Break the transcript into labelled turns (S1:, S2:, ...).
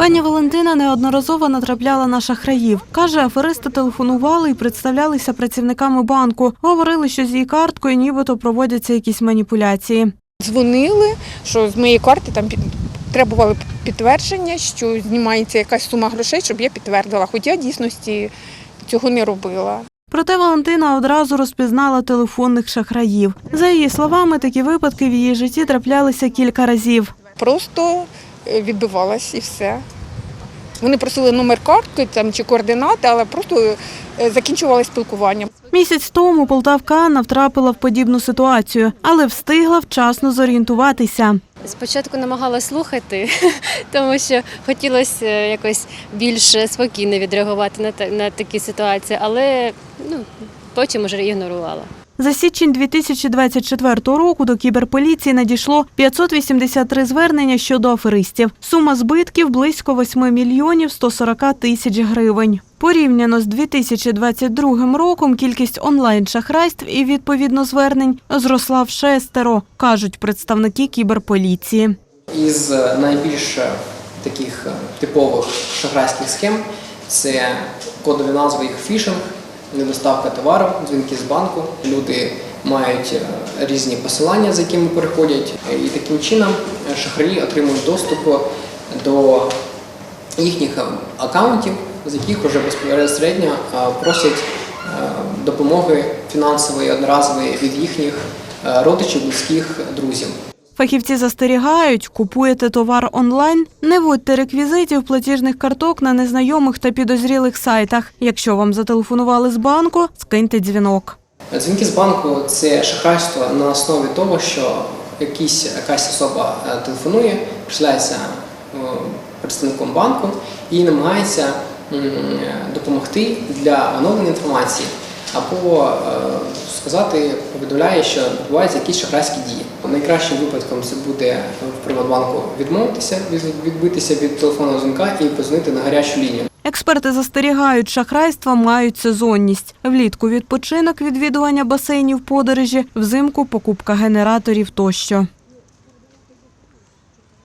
S1: Пані Валентина неодноразово натрапляла на шахраїв. Каже, аферисти телефонували і представлялися працівниками банку. Говорили, що з її карткою нібито проводяться якісь маніпуляції.
S2: Дзвонили, що з моєї карти там требували підтвердження, що знімається якась сума грошей, щоб я підтвердила. Хоча дійсності цього не робила.
S1: Проте Валентина одразу розпізнала телефонних шахраїв. За її словами, такі випадки в її житті траплялися кілька разів.
S2: Просто відбивалась і все. Вони просили номер картки там, чи координати, але просто е, закінчували спілкування.
S1: Місяць тому Полтавка Анна втрапила в подібну ситуацію, але встигла вчасно зорієнтуватися.
S3: Спочатку намагалась слухати, тому що хотілося якось більш спокійно відреагувати на, на такі ситуації, але ну, потім вже ігнорувала.
S1: За січень 2024 року до кіберполіції надійшло 583 звернення щодо аферистів. Сума збитків близько 8 мільйонів 140 тисяч гривень. Порівняно з 2022 роком кількість онлайн-шахрайств і відповідно звернень зросла в шестеро, кажуть представники кіберполіції.
S4: Із е, найбільш е, таких е, типових шахрайських схем це кодові назви їх фішинг, недоставка товару, дзвінки з банку. Люди мають е, різні посилання, за якими переходять, і таким чином е, шахраї отримують доступ до їхніх е, акаунтів, з яких вже безпосередньо просять допомоги фінансової одноразової від їхніх родичів, близьких, друзів.
S1: Фахівці застерігають, купуєте товар онлайн, не вводьте реквізитів платіжних карток на незнайомих та підозрілих сайтах. Якщо вам зателефонували з банку, скиньте дзвінок.
S4: Дзвінки з банку це шахрайство на основі того, що якісь, якась особа е, телефонує, присляється е, представником банку і намагається допомогти для оновлення інформації або е, сказати, повідомляє, що відбуваються якісь шахрайські дії. Найкращим випадком це буде в Приватбанку відмовитися, відбитися від телефонного дзвінка і позвонити на гарячу лінію.
S1: Експерти застерігають, шахрайства мають сезонність. Влітку відпочинок, відвідування басейнів, подорожі, взимку покупка генераторів тощо.